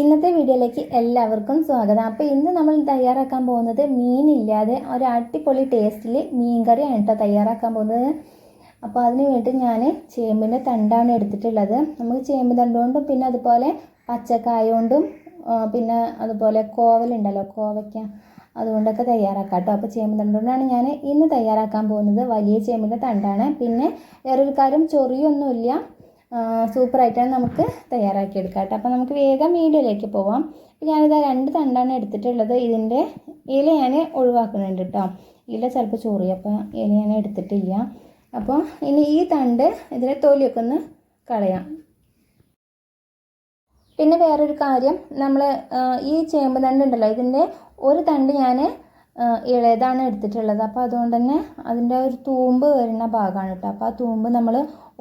ഇന്നത്തെ വീഡിയോയിലേക്ക് എല്ലാവർക്കും സ്വാഗതം. അപ്പോൾ ഇന്ന് നമ്മൾ തയ്യാറാക്കാൻ പോകുന്നത് മീനില്ലാതെ ഒരു അടിപൊളി ടേസ്റ്റിൽ മീൻ കറിയാണ് കേട്ടോ തയ്യാറാക്കാൻ പോകുന്നത്. അപ്പോൾ അതിന് വേണ്ടി ഞാൻ ചേമ്പിന്റെ തണ്ടാണ് എടുത്തിട്ടുള്ളത്. നമുക്ക് ചേമ്പ് തണ്ട് കൊണ്ടും പിന്നെ അതുപോലെ പച്ചക്കായ കൊണ്ടും പിന്നെ അതുപോലെ കോവലുണ്ടല്ലോ കോവയ്ക്ക അതുകൊണ്ടൊക്കെ തയ്യാറാക്കാം കേട്ടോ അപ്പോൾ ചേമ്പ് തണ്ട് കൊണ്ടാണ് ഞാൻ ഇന്ന് തയ്യാറാക്കാൻ പോകുന്നത് വലിയ ചേമ്പിന്റെ തണ്ടാണ്. പിന്നെ വേറൊരു കാര്യം ചൊറിയൊന്നുമില്ല. സൂപ്പറായിട്ടാണ് നമുക്ക് തയ്യാറാക്കിയെടുക്കാം കേട്ടോ അപ്പോൾ നമുക്ക് വേഗം വീഡിയോയിലേക്ക് പോവാം. അപ്പോൾ ഞാനിതാ രണ്ട് തണ്ടാണ് എടുത്തിട്ടുള്ളത്. ഇതിന്റെ ഇല ഞാൻ ഒഴിവാക്കുന്നുണ്ട് കേട്ടോ. ഇല ചിലപ്പോൾ ചോറി അപ്പോൾ ഇല ഞാൻ എടുത്തിട്ടില്ല. അപ്പോൾ ഇനി ഈ തണ്ട് ഇതിലെ തൊലിയൊക്കെ ഒന്ന് കളയാം. പിന്നെ വേറൊരു കാര്യം നമ്മൾ ഈ ചേമ്പ് തണ്ട് ഉണ്ടല്ലോ ഇതിന്റെ ഒരു തണ്ട് ഞാൻ ഇളയതാണ് എടുത്തിട്ടുള്ളത്. അപ്പോൾ അതുകൊണ്ട് തന്നെ അതിന്റെ ഒരു തൂമ്പ് വരുന്ന ഭാഗമാണ് കേട്ടോ. അപ്പോൾ ആ തൂമ്പ് നമ്മൾ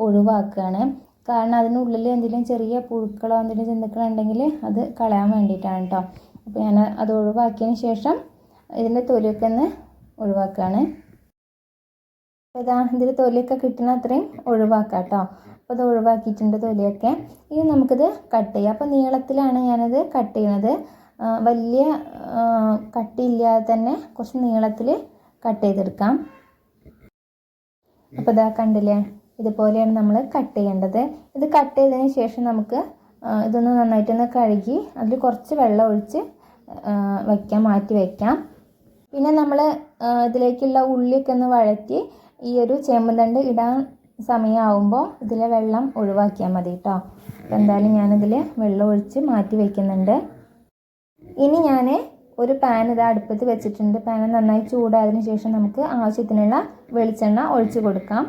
ഒഴിവാക്കുകയാണ്. കാരണം അതിനുള്ളിൽ എന്തെങ്കിലും ചെറിയ പുഴുക്കളോ എന്തെങ്കിലും ജന്തുക്കളോ ഉണ്ടെങ്കിൽ അത് കളയാൻ വേണ്ടിയിട്ടാണ് കേട്ടോ അപ്പോൾ ഞാൻ അത് ഒഴിവാക്കിയതിന് ശേഷം ഇതിന്റെ തൊലിയൊക്കെ ഒന്ന് ഒഴിവാക്കുകയാണ് അപ്പോൾ ഇതാ ഇതിൽ തൊലിയൊക്കെ കിട്ടുന്ന അത്രയും ഒഴിവാക്കാം കേട്ടോ അപ്പോൾ അത് ഒഴിവാക്കിയിട്ടുണ്ട് തൊലിയൊക്കെ. ഇനി നമുക്കിത് കട്ട് ചെയ്യാം. അപ്പോൾ നീളത്തിലാണ് ഞാനത് കട്ട് ചെയ്യണത്. വലിയ കട്ടില്ലാതെ തന്നെ കുറച്ച് നീളത്തിൽ കട്ട് ചെയ്തെടുക്കാം. അപ്പോൾ ഇതാ കണ്ടില്ലേ? ഇതുപോലെയാണ് നമ്മൾ കട്ട് ചെയ്യേണ്ടത്. ഇത് കട്ട് ചെയ്തതിന് ശേഷം നമുക്ക് ഇതൊന്ന് നന്നായിട്ടൊന്ന് കഴുകി അതിൽ കുറച്ച് വെള്ളം ഒഴിച്ച് വയ്ക്കാം മാറ്റി വയ്ക്കാം. പിന്നെ നമ്മൾ ഇതിലേക്കുള്ള ഉള്ളിയൊക്കെ ഒന്ന് വഴറ്റി ഈ ഒരു ചേമ്പന്തണ്ട് ഇടാൻ സമയമാകുമ്പോൾ ഇതിലെ വെള്ളം ഒഴിവാക്കിയാൽ മതി കേട്ടോ അപ്പോൾ എന്തായാലും ഞാനിതിൽ വെള്ളം ഒഴിച്ച് മാറ്റി വയ്ക്കുന്നുണ്ട്. ഇനി ഞാൻ ഒരു പാൻ ഇത് അടുപ്പത്ത് വെച്ചിട്ടുണ്ട്. പാൻ നന്നായി ചൂടായതിനു ശേഷം നമുക്ക് ആവശ്യത്തിനുള്ള വെളിച്ചെണ്ണ ഒഴിച്ച് കൊടുക്കാം.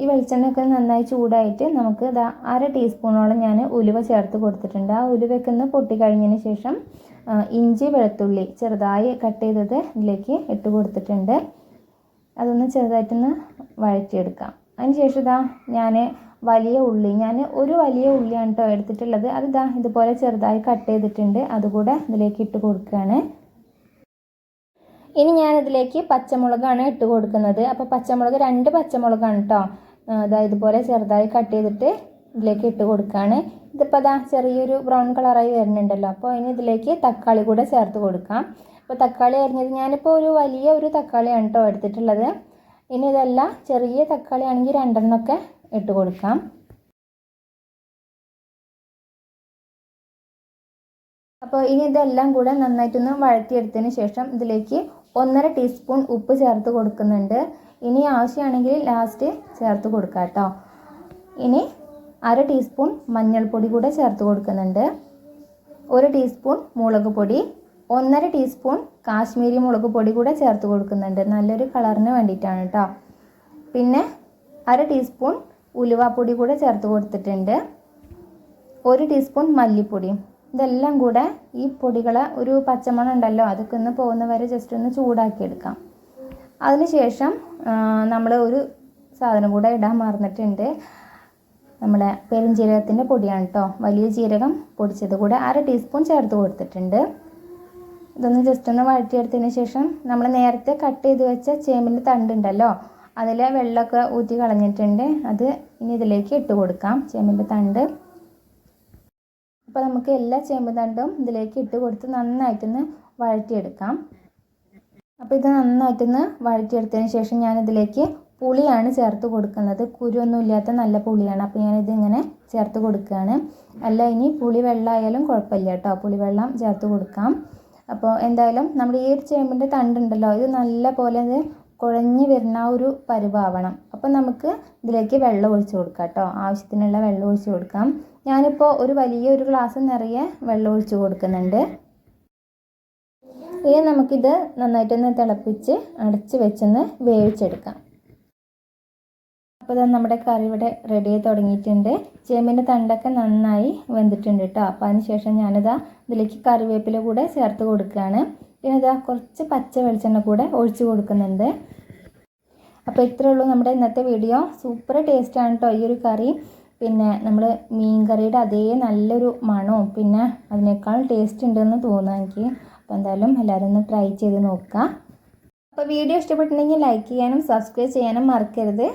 ഈ വെളിച്ചെണ്ണയൊക്കെ നന്നായി ചൂടായിട്ട് നമുക്ക് അര ടീസ്പൂണോളം ഞാൻ ഉലുവ ചേർത്ത് കൊടുത്തിട്ടുണ്ട്. ആ ഉലുവയൊക്കെ ഒന്ന് പൊട്ടിക്കഴിഞ്ഞതിന് ശേഷം ഇഞ്ചി വെളുത്തുള്ളി ചെറുതായി കട്ട് ചെയ്തത് ഇതിലേക്ക് ഇട്ട് കൊടുത്തിട്ടുണ്ട്. അതൊന്ന് ചെറുതായിട്ടൊന്ന് വഴറ്റിയെടുക്കാം. അതിന് ശേഷം ഇതാ ഞാൻ വലിയ ഉള്ളി ഞാൻ ഒരു വലിയ ഉള്ളിയാണ് കേട്ടോ എടുത്തിട്ടുള്ളത്. അത് ഇതാ ഇതുപോലെ ചെറുതായി കട്ട് ചെയ്തിട്ടുണ്ട്. അതുകൂടെ ഇതിലേക്ക് ഇട്ട് കൊടുക്കുകയാണ്. ഇനി ഞാനിതിലേക്ക് പച്ചമുളകാണ് ഇട്ട് കൊടുക്കുന്നത്. അപ്പോൾ പച്ചമുളക് രണ്ട് പച്ചമുളകാണ് കേട്ടോ ഇതാ ഇതുപോലെ ചെറുതായി കട്ട് ചെയ്തിട്ട് ഇതിലേക്ക് ഇട്ട് കൊടുക്കുകയാണ് ഇതിപ്പോൾ അതാ ചെറിയൊരു ബ്രൗൺ കളറായി വരുന്നുണ്ടല്ലോ. അപ്പോൾ ഇനി ഇതിലേക്ക് തക്കാളി കൂടെ ചേർത്ത് കൊടുക്കാം. അപ്പോൾ തക്കാളി അരിഞ്ഞത് ഞാനിപ്പോൾ ഒരു വലിയ ഒരു തക്കാളിയാണ് കേട്ടോ എടുത്തിട്ടുള്ളത്. ഇനി ഇതല്ല ചെറിയ തക്കാളി ആണെങ്കിൽ രണ്ടെണ്ണമൊക്കെ ഇട്ട് കൊടുക്കാം. അപ്പോൾ ഇനി ഇതെല്ലാം കൂടെ നന്നായിട്ടൊന്ന് വഴറ്റിയെടുത്തതിന് ശേഷം ഇതിലേക്ക് ഒന്നര ടീസ്പൂൺ ഉപ്പ് ചേർത്ത് കൊടുക്കുന്നുണ്ട്. ഇനി ആവശ്യമാണെങ്കിൽ ലാസ്റ്റ് ചേർത്ത് കൊടുക്കാം കേട്ടോ. ഇനി അര ടീസ്പൂൺ മഞ്ഞൾപ്പൊടി കൂടെ ചേർത്ത് കൊടുക്കുന്നുണ്ട്. ഒരു ടീസ്പൂൺ മുളക് പൊടി ഒന്നര ടീസ്പൂൺ കാശ്മീരി മുളക് പൊടി കൂടെ ചേർത്ത് കൊടുക്കുന്നുണ്ട്. നല്ലൊരു കളറിന് വേണ്ടിയിട്ടാണ് കേട്ടോ. പിന്നെ അര ടീസ്പൂൺ ഉലുവാപ്പൊടി കൂടെ ചേർത്ത് കൊടുത്തിട്ടുണ്ട്. ഒരു ടീസ്പൂൺ മല്ലിപ്പൊടിയും ഇതെല്ലാം കൂടെ ഈ പൊടികളെ ഒരു പച്ചമണം ഉണ്ടല്ലോ അതൊക്കെ ഒന്ന് പോകുന്ന വരെ ജസ്റ്റ് ഒന്ന് ചൂടാക്കി എടുക്കാം അതിനുശേഷം നമ്മൾ ഒരു സാധനം കൂടെ ഇടാൻ മറന്നിട്ടുണ്ട്. നമ്മുടെ പെരുംജീരകത്തിന്റെ പൊടിയാണ് കേട്ടോ വലിയ ജീരകം പൊടിച്ചത് കൂടെ അര ടീസ്പൂൺ ചേർത്ത് കൊടുത്തിട്ടുണ്ട്. ഇതൊന്ന് ജസ്റ്റ് ഒന്ന് വഴറ്റിയെടുത്തതിന് ശേഷം നമ്മൾ നേരത്തെ കട്ട് ചെയ്ത് വെച്ച ചേമ്പിന്റെ തണ്ടുണ്ടല്ലോ അതിലെ വെള്ളമൊക്കെ ഊറ്റി കളഞ്ഞിട്ടുണ്ട്. അത് ഇനി ഇതിലേക്ക് ഇട്ട് കൊടുക്കാം ചേമ്പിന്റെ തണ്ട്. അപ്പോൾ നമുക്ക് എല്ലാ ചേമ്പ് തണ്ടും ഇതിലേക്ക് ഇട്ട് കൊടുത്ത് നന്നായിട്ടൊന്ന് വഴറ്റിയെടുക്കാം. അപ്പോൾ ഇത് നന്നായിട്ടൊന്ന് വഴറ്റിയെടുത്തതിന് ശേഷം ഞാൻ ഇതിലേക്ക് പുളിയാണ് ചേർത്ത് കൊടുക്കുന്നത്. കുരുവൊന്നും ഇല്ലാത്ത നല്ല പുളിയാണ്. അപ്പോൾ ഞാനിത് ഇങ്ങനെ ചേർത്ത് കൊടുക്കുകയാണ്. അല്ല ഇനി പുളി വെള്ളമായാലും കുഴപ്പമില്ല കേട്ടോ. പുളി വെള്ളം ചേർത്ത് കൊടുക്കാം. അപ്പോൾ എന്തായാലും നമ്മുടെ ഈ ഒരു ചേമ്പിന്റെ തണ്ടുണ്ടല്ലോ. ഇത് നല്ല പോലെ ഇത് കുഴഞ്ഞ് വരുന്ന ആ ഒരു പരുവാവണം. അപ്പോൾ നമുക്ക് ഇതിലേക്ക് വെള്ളം ഒഴിച്ച് കൊടുക്കാം കേട്ടോ. ആവശ്യത്തിനുള്ള വെള്ളം ഒഴിച്ച് കൊടുക്കാം. ഞാനിപ്പോൾ ഒരു വലിയ ഒരു ഗ്ലാസ് നിറയെ വെള്ളം ഒഴിച്ച് കൊടുക്കുന്നുണ്ട്. ഇനി നമുക്കിത് നന്നായിട്ടൊന്ന് തിളപ്പിച്ച് അടച്ച് വെച്ചൊന്ന് വേവിച്ചെടുക്കാം. അപ്പോൾ ഇതാ നമ്മുടെ കറി ഇവിടെ റെഡി ആയി തുടങ്ങിയിട്ടുണ്ട്. ചേമ്പിന്റെ തണ്ടൊക്കെ നന്നായി വെന്തിട്ടുണ്ട് കേട്ടോ അപ്പോൾ അതിനുശേഷം ഞാനിത് ഇതിലേക്ക് കറിവേപ്പില കൂടെ ചേർത്ത് കൊടുക്കുകയാണ് പിന്നെ ഇതാ കുറച്ച് പച്ച വെളിച്ചെണ്ണ കൂടെ ഒഴിച്ച് കൊടുക്കുന്നുണ്ട്. അപ്പോൾ ഇത്രയേ ഉള്ളൂ നമ്മുടെ ഇന്നത്തെ വീഡിയോ സൂപ്പർ ടേസ്റ്റാണ് കേട്ടോ ഈ ഒരു കറി. പിന്നെ നമ്മൾ മീൻ കറിയുടെ അതേ നല്ലൊരു മണവും പിന്നെ അതിനേക്കാൾ ടേസ്റ്റ് ഉണ്ടെന്ന് തോന്നുന്നു എനിക്ക് അപ്പോൾ എന്തായാലും എല്ലാവരും ഒന്ന് ട്രൈ ചെയ്ത് നോക്കുക അപ്പോൾ വീഡിയോ ഇഷ്ടപ്പെട്ടിട്ടുണ്ടെങ്കിൽ ലൈക്ക് ചെയ്യാനും സബ്സ്ക്രൈബ് ചെയ്യാനും മറക്കരുത്.